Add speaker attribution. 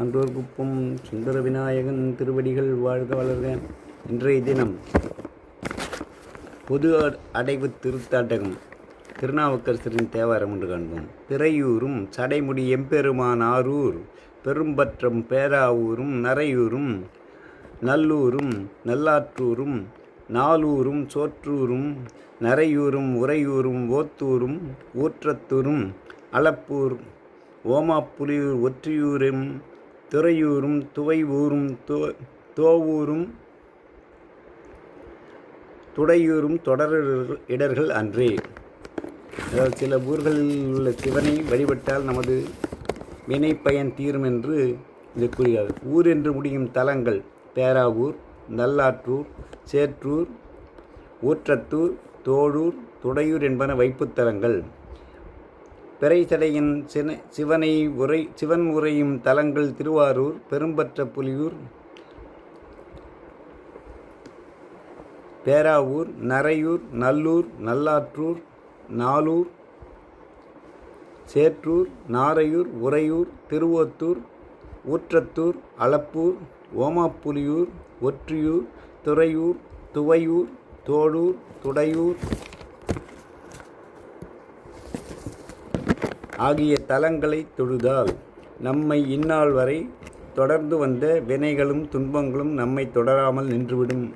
Speaker 1: சான்றோர் குப்பம் சுந்தர விநாயகன் திருவடிகள் வாழ்க வளர்க இன்றைய தினம் பொது அ- அடைவு திருத்தாட்டகம் திருநாவுக்கரசரின் தேவாரம் என்று காண்போம். பிறையூரும் சடைமுடி எம்பெருமான் ஆரூர் பெரும்பற்றம் பேராவூரும் நரையூரும் நல்லூரும் நல்லாற்றூரும் நாலூரும் சோற்றூரும் நரையூரும் உறையூரும் ஓத்தூரும் ஊற்றத்தூரும் அளப்பூர் ஓமாப்புலியூர் ஒற்றியூரும் துறையூரும் துவையூரும் தோ தோவூரும் துடையூரும் தொடர் இடர்கள் அன்றே. அதாவது சில ஊர்களில் உள்ள சிவனை வழிபட்டால் நமது வினை பயன் தீரும் என்று இது கூறுகிறது. ஊர் என்று முடியும் தலங்கள் பேராவூர் நல்லாற்றூர் சேற்றூர் ஊற்றத்தூர் தோழூர் துடையூர் என்பன வைப்புத்தலங்கள். பிறைசடையின் சின சிவனை உரை சிவன் உரையும் தலங்கள் திருவாரூர் பெரும்பற்ற புலியூர் பேராவூர் நரையூர் நல்லூர் நல்லாற்றூர் நாலூர் சேற்றூர் நாரையூர் உறையூர் திருவொத்தூர் ஊற்றத்தூர் அளப்பூர் ஓமாப்புலியூர் ஒற்றியூர் துறையூர் துவையூர் தோடூர் துடையூர் ஆகிய தலங்களை தொழுதால் நம்மை இந்நாள் வரை தொடர்ந்து வந்த வினைகளும் துன்பங்களும் நம்மை தொடராமல் நின்றுவிடும்.